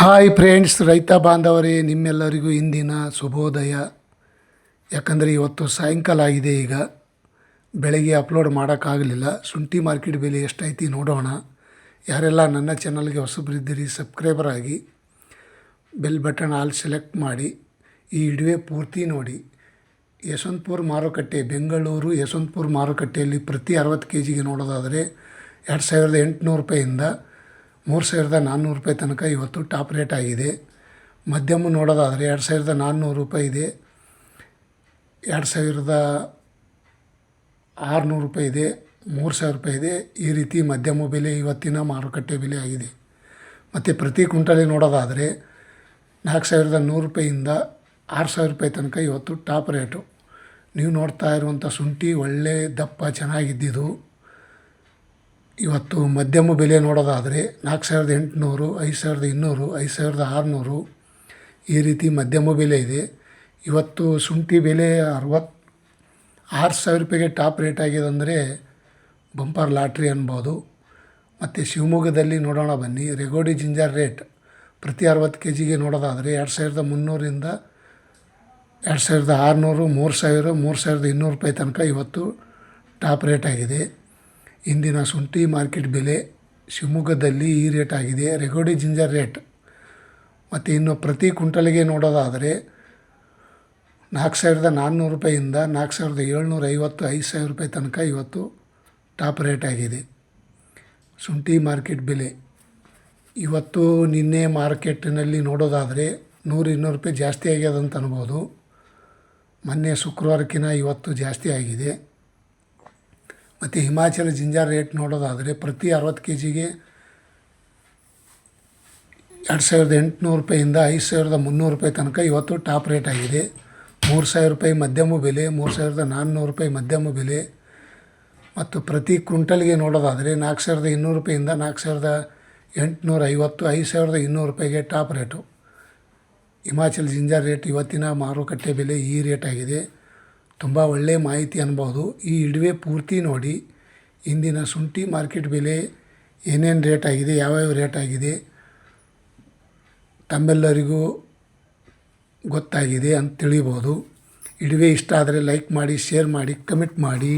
Hi friends, ರೈತ ಬಾಂಧವರೇ, ನಿಮ್ಮೆಲ್ಲರಿಗೂ ಇಂದಿನ ಶುಭೋದಯ. ಯಾಕಂದರೆ ಇವತ್ತು ಸಾಯಂಕಾಲ ಆಗಿದೆ ಈಗ. ಬೆಳಗ್ಗೆ ಅಪ್ಲೋಡ್ ಮಾಡೋಕ್ಕಾಗಲಿಲ್ಲ. ಶುಂಠಿ ಮಾರ್ಕೆಟ್ ಬೆಲೆ ಎಷ್ಟೈತಿ ನೋಡೋಣ. ಯಾರೆಲ್ಲ ನನ್ನ ಚಾನಲ್ಗೆ ಹೊಸಬ್ರಿದ್ದೀರಿ ಸಬ್ಸ್ಕ್ರೈಬರ್ ಆಗಿ ಬೆಲ್ ಬಟನ್ ಆಲ್ ಸೆಲೆಕ್ಟ್ ಮಾಡಿ, ಈ ಇಡುವೆ ಪೂರ್ತಿ ನೋಡಿ. ಯಶವಂತಪುರ ಮಾರುಕಟ್ಟೆ, ಬೆಂಗಳೂರು ಯಶವಂತಪುರ ಮಾರುಕಟ್ಟೆಯಲ್ಲಿ ಪ್ರತಿ ಅರವತ್ತು ಕೆ ಜಿಗೆ ನೋಡೋದಾದರೆ ಎರಡು ಸಾವಿರದ ಎಂಟುನೂರು ರೂಪಾಯಿಂದ ಮೂರು ಸಾವಿರದ ನಾನ್ನೂರು ರೂಪಾಯಿ ತನಕ ಇವತ್ತು ಟಾಪ್ ರೇಟ್ ಆಗಿದೆ. ಮಧ್ಯಮ ನೋಡೋದಾದರೆ ಎರಡು ಸಾವಿರದ ನಾನ್ನೂರು ರೂಪಾಯಿ ಇದೆ. ಎರಡು ಸಾವಿರದ ಆರುನೂರು ರೂಪಾಯಿ ಇದೆ. ಮೂರು ಸಾವಿರ ರೂಪಾಯಿ ಇದೆ. ಈ ರೀತಿ ಮಧ್ಯಮ ಬೆಲೆ ಇವತ್ತಿನ ಮಾರುಕಟ್ಟೆ ಬೆಲೆ ಆಗಿದೆ. ಮತ್ತು ಪ್ರತಿ ಕುಂಟಲಿ ನೋಡೋದಾದರೆ ನಾಲ್ಕು ಸಾವಿರದ ನೂರು ರೂಪಾಯಿಯಿಂದ ಆರು ಸಾವಿರ ರೂಪಾಯಿ ತನಕ ಇವತ್ತು ಟಾಪ್ ರೇಟು. ನೀವು ನೋಡ್ತಾ ಇರುವಂಥ ಶುಂಠಿ ಒಳ್ಳೆ ದಪ್ಪ ಚೆನ್ನಾಗಿದ್ದಿದ್ದು. ಇವತ್ತು ಮಧ್ಯಮ ಬೆಲೆ ನೋಡೋದಾದರೆ ನಾಲ್ಕು ಸಾವಿರದ ಎಂಟುನೂರು, ಐದು ಸಾವಿರದ ಇನ್ನೂರು, ಐದು ಸಾವಿರದ ಆರುನೂರು ಈ ರೀತಿ ಮಧ್ಯಮ ಬೆಲೆ ಇದೆ. ಇವತ್ತು ಶುಂಠಿ ಬೆಲೆ ಅರವತ್ತು ಆರು ಸಾವಿರ ರೂಪಾಯಿಗೆ ಟಾಪ್ ರೇಟ್ ಆಗಿದೆ ಅಂದರೆ ಬಂಪರ್ ಲಾಟ್ರಿ ಅನ್ಬೋದು. ಮತ್ತು ಶಿವಮೊಗ್ಗದಲ್ಲಿ ನೋಡೋಣ ಬನ್ನಿ. ರೆಗೋಡಿ ಜಿಂಜರ್ ರೇಟ್ ಪ್ರತಿ ಅರವತ್ತು ಕೆ ಜಿಗೆ ನೋಡೋದಾದರೆ ಎರಡು ಸಾವಿರದ ಮುನ್ನೂರಿಂದ ಎರಡು ಸಾವಿರದ ಆರುನೂರು, ಮೂರು ಸಾವಿರ, ಮೂರು ಸಾವಿರದ ಇನ್ನೂರು ರೂಪಾಯಿ ತನಕ ಇವತ್ತು ಟಾಪ್ ರೇಟ್ ಆಗಿದೆ. ಇಂದಿನ ಶುಂಠಿ ಮಾರ್ಕೆಟ್ ಬೆಲೆ ಶಿವಮೊಗ್ಗದಲ್ಲಿ ಈ ರೇಟ್ ಆಗಿದೆ. ರೆಗೋಡಿ ಜಿಂಜರ್ ರೇಟ್. ಮತ್ತು ಇನ್ನು ಪ್ರತಿ ಕುಂಟಲಿಗೆ ನೋಡೋದಾದರೆ ನಾಲ್ಕು ಸಾವಿರದ ನಾನ್ನೂರು ರೂಪಾಯಿಂದ ನಾಲ್ಕು ಸಾವಿರದ ಏಳ್ನೂರ ಐವತ್ತು, ಐದು ಸಾವಿರ ರೂಪಾಯಿ ತನಕ ಇವತ್ತು ಟಾಪ್ ರೇಟ್ ಆಗಿದೆ. ಶುಂಠಿ ಮಾರ್ಕೆಟ್ ಬೆಲೆ. ಇವತ್ತು ನಿನ್ನೆ ಮಾರ್ಕೆಟಿನಲ್ಲಿ ನೋಡೋದಾದರೆ ನೂರು ಇನ್ನೂರು ರೂಪಾಯಿ ಜಾಸ್ತಿ ಆಗ್ಯದ ಅಂತ ಅನ್ಬೋದು. ಮೊನ್ನೆ ಶುಕ್ರವಾರಕ್ಕಿಂತ ಇವತ್ತು ಜಾಸ್ತಿ ಆಗಿದೆ. ಮತ್ತು ಹಿಮಾಚಲ ಜಿಂಜಾರ್ ರೇಟ್ ನೋಡೋದಾದರೆ ಪ್ರತಿ ಅರವತ್ತು ಕೆ ಜಿಗೆ ಎರಡು ಸಾವಿರದ ಎಂಟುನೂರು ರೂಪಾಯಿಂದ ಐದು ಸಾವಿರದ ಮುನ್ನೂರು ರೂಪಾಯಿ ತನಕ ಇವತ್ತು ಟಾಪ್ ರೇಟ್ ಆಗಿದೆ. ಮೂರು ಸಾವಿರ ರೂಪಾಯಿ ಮಧ್ಯಮ ಬೆಲೆ, ಮೂರು ಸಾವಿರದ ನಾನ್ನೂರು ರೂಪಾಯಿ ಮಧ್ಯಮ ಬೆಲೆ. ಮತ್ತು ಪ್ರತಿ ಕ್ವಿಂಟಲ್ಗೆ ನೋಡೋದಾದರೆ ನಾಲ್ಕು ಸಾವಿರದ ಇನ್ನೂರು ರೂಪಾಯಿಂದ ನಾಲ್ಕು ಸಾವಿರದ ಎಂಟುನೂರ ಐವತ್ತು, ಐದು ಸಾವಿರದ ಇನ್ನೂರು ರೂಪಾಯಿಗೆ top rate. Himachal ginger rate ಇವತ್ತಿನ ಮಾರುಕಟ್ಟೆ ಬೆಲೆ ಈ ರೇಟ್ ಆಗಿದೆ. ತುಂಬ ಒಳ್ಳೆಯ ಮಾಹಿತಿ ಅನ್ಬೋದು. ಈ ಇಡುವೆ ಪೂರ್ತಿ ನೋಡಿ. ಇಂದಿನ ಶುಂಠಿ ಮಾರ್ಕೆಟ್ ಬೆಲೆ ಏನೇನು ರೇಟ್ ಆಗಿದೆ, ಯಾವ್ಯಾವ ರೇಟ್ ಆಗಿದೆ, ತಮ್ಮೆಲ್ಲರಿಗೂ ಗೊತ್ತಾಗಿದೆ ಅಂತ ತಿಳಿಬೋದು. ಇಡುವೆ ಇಷ್ಟ ಆದರೆ ಲೈಕ್ ಮಾಡಿ, ಶೇರ್ ಮಾಡಿ, ಕಮೆಂಟ್ ಮಾಡಿ.